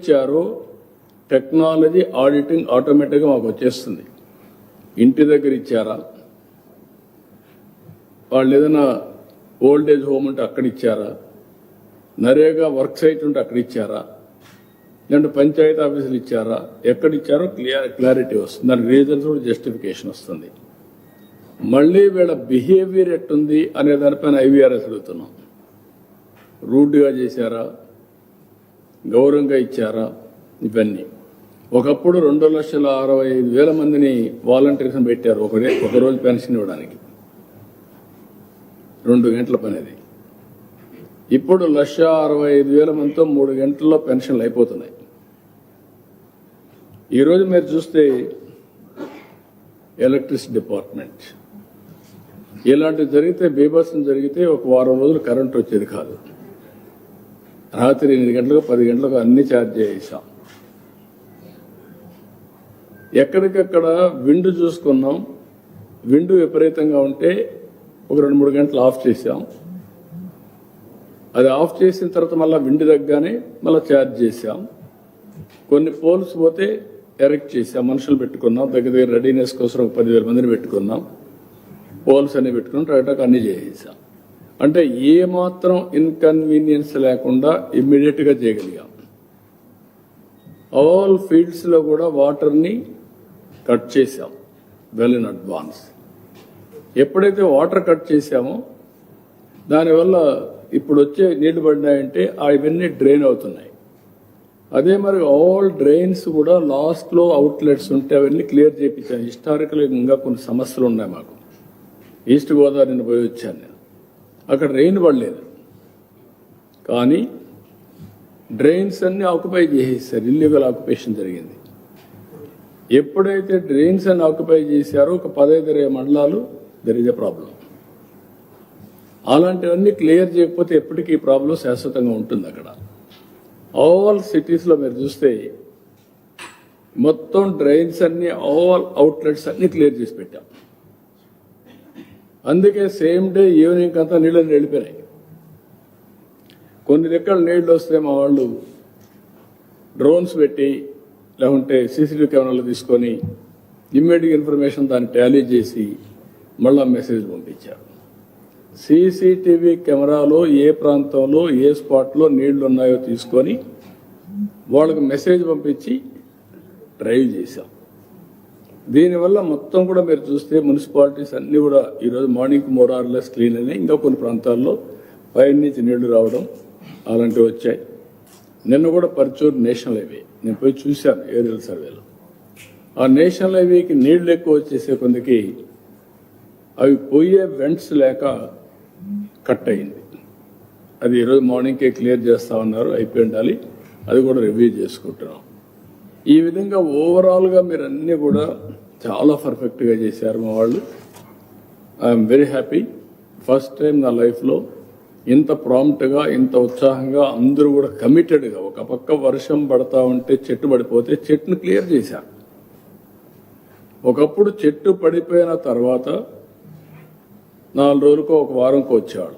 ఇచ్చారో technology auditing ఆటోమేటిక్గా మాకు వచ్చేస్తుంది. ఇంటి దగ్గర ఇచ్చారా? వాళ్ళు ఏదైనా ఓల్డ్ ఏజ్ హోమ్ ఉంటే అక్కడ ఇచ్చారా? నరేగా వర్క్ సైట్ ఉంటే అక్కడ ఇచ్చారా? లేదంటే పంచాయతీ ఆఫీసులు ఇచ్చారా? ఎక్కడ ఇచ్చారో క్లియర్ క్లారిటీ వస్తుంది. దాని రీజన్స్ కూడా జస్టిఫికేషన్ వస్తుంది. మళ్ళీ వీళ్ళ బిహేవియర్ ఎట్టుంది అనే దానిపైన ఐవీఆర్ఎస్ అడుగుతున్నాం. రూడ్గా చేశారా? గౌరవంగా ఇచ్చారా? ఇవన్నీ. ఒకప్పుడు రెండు లక్షల అరవై ఐదు వేల మందిని వాలంటీర్స్ పెట్టారు. ఒకడే ఒక రోజు పెన్షన్ ఇవ్వడానికి. రెండు గంటల పని అది ఇప్పుడు లక్ష అరవై ఐదు వేల మందితో మూడు గంటల్లో పెన్షన్లు అయిపోతున్నాయి. ఈరోజు మీరు చూస్తే ఎలక్ట్రిసిటీ డిపార్ట్మెంట్. ఇలాంటివి జరిగితే బీభత్సం జరిగితే ఒక వారం రోజులు కరెంట్ వచ్చేది కాదు. రాత్రి ఎనిమిది గంటలకు పది గంటలకు అన్ని ఛార్జ్ చేసాం ఎక్కడికక్కడ విండు చూసుకున్నాం. విండు విపరీతంగా ఉంటే ఒక రెండు మూడు గంటలు ఆఫ్ చేసాం. అది ఆఫ్ చేసిన తర్వాత మళ్ళీ విండు తగ్గానే మళ్ళీ ఛార్జ్ చేసాం. కొన్ని పోల్స్ పోతే ఎరెక్ట్ చేసాం. మనుషులు పెట్టుకున్నాం. దగ్గర దగ్గర రెడీనెస్ కోసం ఒక పదివేల మందిని పెట్టుకున్నాం. పోల్స్ అన్ని పెట్టుకుని రకరకాల అన్ని చేసేసాం. అంటే ఏమాత్రం ఇన్కన్వీనియన్స్ లేకుండా ఇమ్మీడియట్గా చేయగలిగాం. ఆల్ ఫీల్డ్స్లో కూడా వాటర్ని కట్ చేశాం. వెల్ ఇన్ అడ్వాన్స్ ఎప్పుడైతే వాటర్ కట్ చేశామో దానివల్ల ఇప్పుడు వచ్చే నీళ్ళు పడినాయంటే అవన్నీ డ్రైన్ అవుతున్నాయి. అదే మరి ఆల్ డ్రైన్స్ కూడా లాస్ట్లో అవుట్లెట్స్ ఉంటే అవన్నీ క్లియర్ చేయించాను హిస్టారికల్ ఇంకా కొన్ని సమస్యలు ఉన్నాయి మాకు. ఈస్ట్ గోదావరిని పోయి వచ్చాను నేను. అక్కడ రెయిన్ పడలేదు. కానీ డ్రైన్స్ అన్ని ఆక్యుపై చేసేసారు. ఇల్లీగల్ ఆక్యుపేషన్ జరిగింది. ఎప్పుడైతే డ్రైన్స్ అన్ని ఆక్యుపై చేశారో ఒక పదహైదు ఇరవై మండలాలు దర్ ఇస్ ఎ ప్రాబ్లం అలాంటివన్నీ క్లియర్ చేయకపోతే ఎప్పటికీ ఈ ప్రాబ్లం శాశ్వతంగా ఉంటుంది అక్కడ. ఆల్ సిటీస్లో మీరు చూస్తే మొత్తం డ్రైన్స్ అన్ని ఆల్ అవుట్లెట్స్ అన్ని క్లియర్ చేసి పెట్టాం. అందుకే సేమ్ డే ఈవినింగ్ అంతా నీళ్ళని వెళ్ళిపోయినాయి కొన్ని దగ్గర నీళ్ళు వస్తే మా వాళ్ళు డ్రోన్స్ పెట్టి లేకుంటే సీసీటీవీ కెమెరాలు తీసుకొని ఇమ్మీడియట్ ఇన్ఫర్మేషన్ దాన్ని టాలీ చేసి మళ్ళా మెసేజ్ పంపించారు. సీసీటీవీ కెమెరాలో ఏ ప్రాంతంలో ఏ స్పాట్లో నీళ్ళు ఉన్నాయో తీసుకొని వాళ్ళకు మెసేజ్ పంపించి డ్రైవ్ చేశాం. దీనివల్ల మొత్తం కూడా మీరు చూస్తే మున్సిపాలిటీస్ అన్ని కూడా ఈరోజు morning more or less clean అయినాయి. ఇంకా కొన్ని ప్రాంతాల్లో పైన నుంచి నీళ్ళు రావడం అలాంటివి వచ్చాయి. నిన్న కూడా పర్చూరు నేషనల్ హైవే నేను పోయి చూశాను ఏరియల్ సర్వేలో. ఆ నేషనల్ హైవేకి నీళ్ళు ఎక్కువ వచ్చేసే కొందకి అవి పోయే వెంట్స్ లేక కట్ అయింది. అది ఈరోజు మార్నింగ్కే క్లియర్ చేస్తా ఉన్నారు అయిపోయి ఉండాలి. అది కూడా రివ్యూ చేసుకుంటున్నాం. ఈ విధంగా ఓవరాల్గా మీరు అన్నీ కూడా చాలా పర్ఫెక్ట్గా చేశారు మా వాళ్ళు. I'm very happy first time నా లైఫ్లో ఇంత ప్రాంప్ట్గా ఇంత ఉత్సాహంగా అందరూ కూడా కమిటెడ్గా ఒక పక్క వర్షం పడతా ఉంటే చెట్టు పడిపోతే చెట్టును క్లియర్ చేశారు. ఒకప్పుడు చెట్టు పడిపోయిన తర్వాత నాలుగు రోజులకో ఒక వారంకో వచ్చేవాడు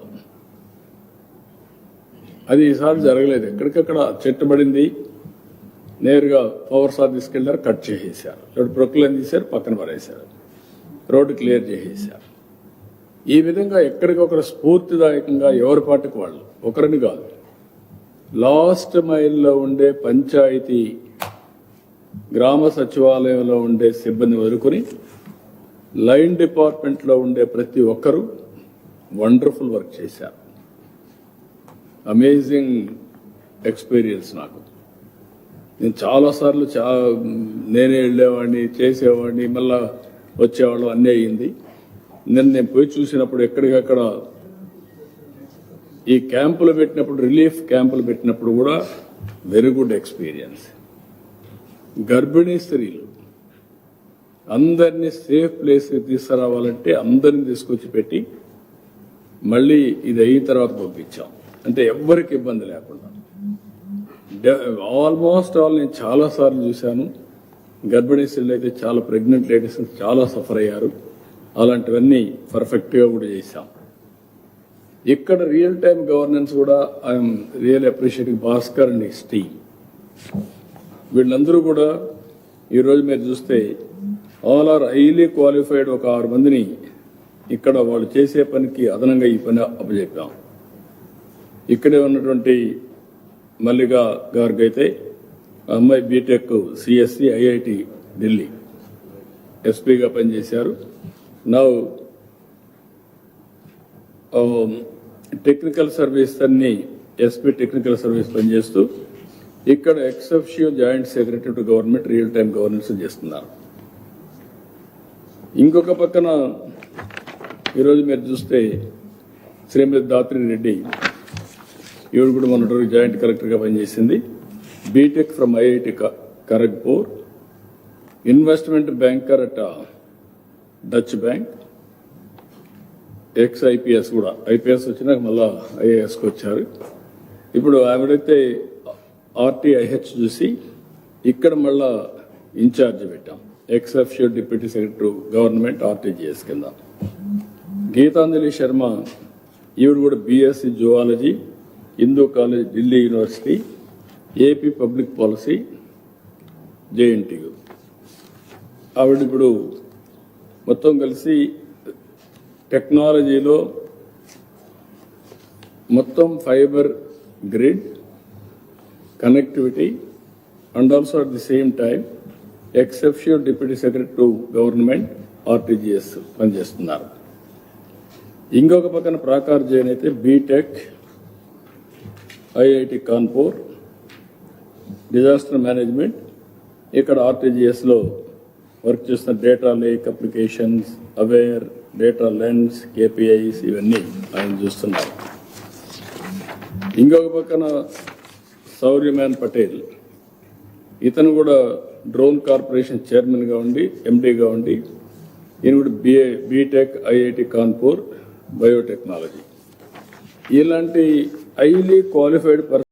అది ఈసారి జరగలేదు. ఎక్కడికక్కడ చెట్టు పడింది నేరుగా పవర్ సార్ తీసుకెళ్ళారు కట్ చేసేసారు రోడ్డు ప్రొక్లైన్ తీశారు పక్కన పడేశారు. రోడ్డు క్లియర్ చేసేసారు ఈ విధంగా ఎక్కడికొకరు స్ఫూర్తిదాయకంగా ఎవరి పాటికి వాళ్ళు? ఒకరిని కాదు. లాస్ట్ మైల్లో ఉండే పంచాయతీ గ్రామ సచివాలయంలో ఉండే సిబ్బంది వదులుకొని లైన్ డిపార్ట్మెంట్లో ఉండే ప్రతి ఒక్కరూ వండర్ఫుల్ వర్క్ చేశారు. అమేజింగ్ ఎక్స్పీరియన్స్ నాకు. నేను చాలాసార్లు చా నేనే వెళ్ళేవాడిని చేసేవాడిని మళ్ళా వచ్చేవాళ్ళం అన్నీ అయ్యింది. నిన్న నేను పోయి చూసినప్పుడు ఎక్కడికక్కడ ఈ క్యాంపులు పెట్టినప్పుడు రిలీఫ్ క్యాంపులు పెట్టినప్పుడు కూడా వెరీ గుడ్ ఎక్స్పీరియన్స్. గర్భిణీ స్త్రీలు అందరినీ సేఫ్ ప్లేస్ తీసుకురావాలంటే అందరిని తీసుకొచ్చి పెట్టి మళ్ళీ ఇది అయిన తర్వాత పంపించాం. అంటే ఎవ్వరికి ఇబ్బంది లేకుండా. ఆల్మోస్ట్ ఆల్ నేను చాలాసార్లు చూశాను. గర్భిణీ స్త్రీలు అయితే చాలా ప్రెగ్నెంట్ లేడీస్ చాలా సఫర్ అయ్యారు. అలాంటివన్నీ పర్ఫెక్ట్గా కూడా చేశాం. ఇక్కడ రియల్ టైం గవర్నెన్స్ కూడా I'm real appreciating Bhaskar and his team వీళ్ళందరూ కూడా ఈరోజు మీరు చూస్తే ఆల్ ఆర్ హైలీ క్వాలిఫైడ్ ఒక ఆరు మందిని ఇక్కడ వాళ్ళు చేసే పనికి అదనంగా ఈ పని అప్పచెప్పాం. ఇక్కడే ఉన్నటువంటి మల్లిక గారికి అయితే అమ్మాయి బీటెక్ సిఎస్సి ఐఐటి ఢిల్లీ. ఎస్పీగా పనిచేశారు. నా టెక్నికల్ సర్వీస్ అన్ని ఎస్పీ టెక్నికల్ సర్వీస్ పనిచేస్తూ ఇక్కడ ex officio joint secretary to government real time governance చేస్తున్నారు. ఇంకొక పక్కన ఈరోజు మీరు చూస్తే శ్రీమతి దాత్రి రెడ్డి ఈవిడ కూడా మన జాయింట్ కలెక్టర్గా పనిచేసింది. BTech from IIT Kharagpur investment banker at Deutsche bank ex IPS కూడా. ఐపీఎస్ వచ్చినాక మళ్ళా ఐఏఎస్కి వచ్చారు. ఇప్పుడు ఆవిడైతే ఆర్టీఐహెచ్ చూసి ఇక్కడ మళ్ళా ఇన్ఛార్జ్ పెట్టాం. Ex deputy secretary government RTGS కింద. గీతాంజలి శర్మ ఈవిడ కూడా BSc zoology Hindu college Delhi university AP public policy JNTU ఆవిడ ఇప్పుడు మొత్తం కలిసి టెక్నాలజీలో మొత్తం fibre grid connectivity and also at the same time ex officio deputy secretary to government RTGS పనిచేస్తున్నారు. ఇంకొక పక్కన ప్రాకార్ జైన్ అయితే BTech IIT Kanpur disaster management ఇక్కడ ఆర్టీజీఎస్లో వర్క్ చేస్తున్న data lake applications aware data lens KPIs ఇవన్నీ ఆయన చూస్తున్నారు. ఇంకొక పక్కన సౌర్యమాన్ పటేల్. ఇతను కూడా డ్రోన్ కార్పొరేషన్ చైర్మన్గా ఉండి ఎండీగా ఉండి ఈయన కూడా BA BTech IIT Kanpur biotechnology. ఇలాంటి హైలీ క్వాలిఫైడ్ పర్సన్